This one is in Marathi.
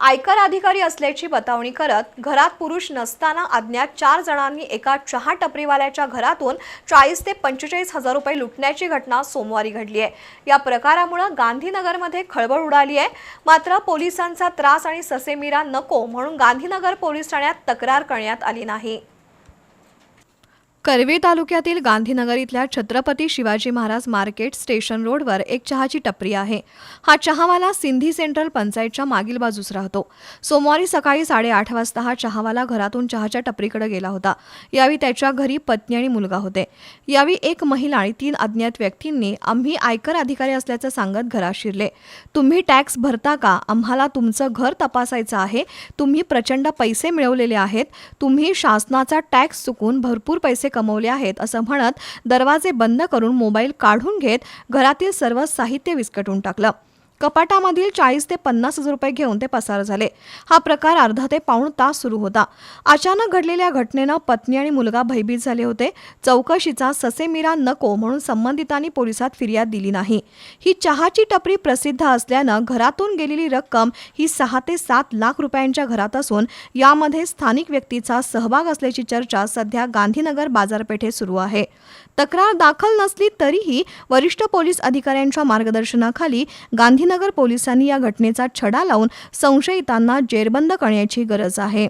आयकर अधिकारी असल्याची बतावणी करत घरात पुरुष नसताना अज्ञात चार जणांनी एका चहा टपरीवाल्याच्या घरातून चाळीस ते पंचेचाळीस हजार रुपये लुटण्याची घटना सोमवारी घडली आहे. या प्रकारामुळे गांधीनगरमध्ये खळबळ उडाली आहे. मात्र पोलिसांचा त्रास आणि ससेमिरा नको म्हणून गांधीनगर पोलीस ठाण्यात तक्रार करण्यात आली नाही. करवी तालुक्यातील गांधीनगर इथल्या छत्रपती शिवाजी महाराज मार्केट स्टेशन रोडवर एक चहाची टपरी आहे. हा चहावाला सिंधी सेंट्रल पंचायतच्या मागील बाजूस राहतो. सोमवारी सकाळी साडेआठ वाजता हा चहावाला घरातून चहाच्या टपरीकडे गेला होता. यावेळी त्याच्या घरी पत्नी आणि मुलगा होते. यावेळी एक महिला आणि तीन अज्ञात व्यक्तींनी आम्ही आयकर अधिकारी असल्याचं सांगत घरात शिरले. तुम्ही टॅक्स भरता का? आम्हाला तुमचं घर तपासायचं आहे. तुम्ही प्रचंड पैसे मिळवलेले आहेत. तुम्ही शासनाचा टॅक्स चुकून भरपूर पैसे कमवले आहेत असं म्हणत दरवाजे बंद करून मोबाईल काढून घेत घरातील सर्व साहित्य विस्कटून टाकलं. कपाटामधील चाळीस ते पन्नास हजार रुपये घेऊन ते पसार झाले. हा प्रकार अर्धा ते पाऊण तास सुरू होता. अचानक घडलेल्या घटनेनं पत्नी आणि मुलगा भयभीत झाले होते. चौकशीचा ससेमिरा नको म्हणून संबंधितांनी पोलिसात फिर्याद दिली नाही. ही चहाची टपरी प्रसिद्ध असल्यानं घरातून गेलेली रक्कम ही सहा ते सात लाख रुपयांच्या घरात असून यामध्ये स्थानिक व्यक्तीचा सहभाग असल्याची चर्चा सध्या गांधीनगर बाजारपेठेत सुरू आहे. तक्रार दाखल नसली तरीही वरिष्ठ पोलीस अधिकाऱ्यांच्या मार्गदर्शनाखाली गांधीनगर पोलिसांनी या घटनेचा छडा लावून संशयितांना जेरबंद करण्याची गरज आहे.